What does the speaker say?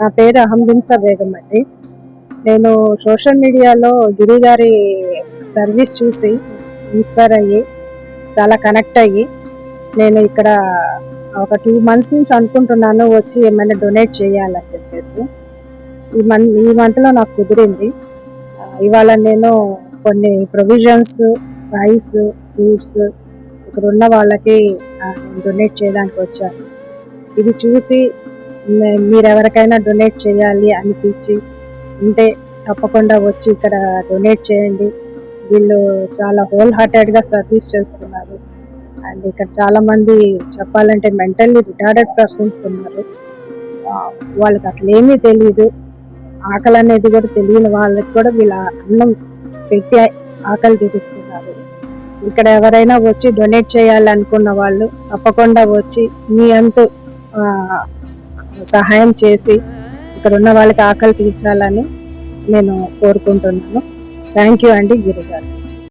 నా పేరు అహమ్దిన్సా బేగం అండి. నేను సోషల్ మీడియాలో గిరి గారి సర్వీస్ చూసి ఇన్స్పైర్ అయ్యి చాలా కనెక్ట్ అయ్యి నేను ఇక్కడ ఒక టూ మంత్స్ నుంచి అనుకుంటున్నాను వచ్చి ఏమైనా డొనేట్ చేయాలని చెప్పేసి. ఈ మంత్ ఈ మంత్లో నాకు కుదిరింది. ఇవాళ నేను కొన్ని ప్రొవిజన్స్ రైస్ ఫ్రూట్స్ ఇక్కడ ఉన్న వాళ్ళకి డొనేట్ చేయడానికి వచ్చాను. ఇది చూసి మీరు ఎవరికైనా డొనేట్ చేయాలి అనిపించి ఉంటే తప్పకుండా వచ్చి ఇక్కడ డొనేట్ చేయండి. వీళ్ళు చాలా హోల్ హార్టెడ్గా సర్వీస్ చేస్తున్నారు. అండ్ ఇక్కడ చాలామంది చెప్పాలంటే మెంటల్లీ రిటార్డెడ్ పర్సన్స్ ఉన్నారు. వాళ్ళకి అసలు ఏమీ తెలియదు ఆకలి అనేది కూడా తెలియని వాళ్ళకి కూడా వీళ్ళ అన్నం పెట్టి ఆకలి తీరుస్తున్నారు. ఇక్కడ ఎవరైనా వచ్చి డొనేట్ చేయాలనుకున్న వాళ్ళు తప్పకుండా వచ్చి మీ అంతు సహాయం చేసి ఇక్కడ ఉన్న వాళ్ళకి ఆకలి తీర్చాలని నేను కోరుకుంటున్నాను. థ్యాంక్ యూ అండి గిరిగారు.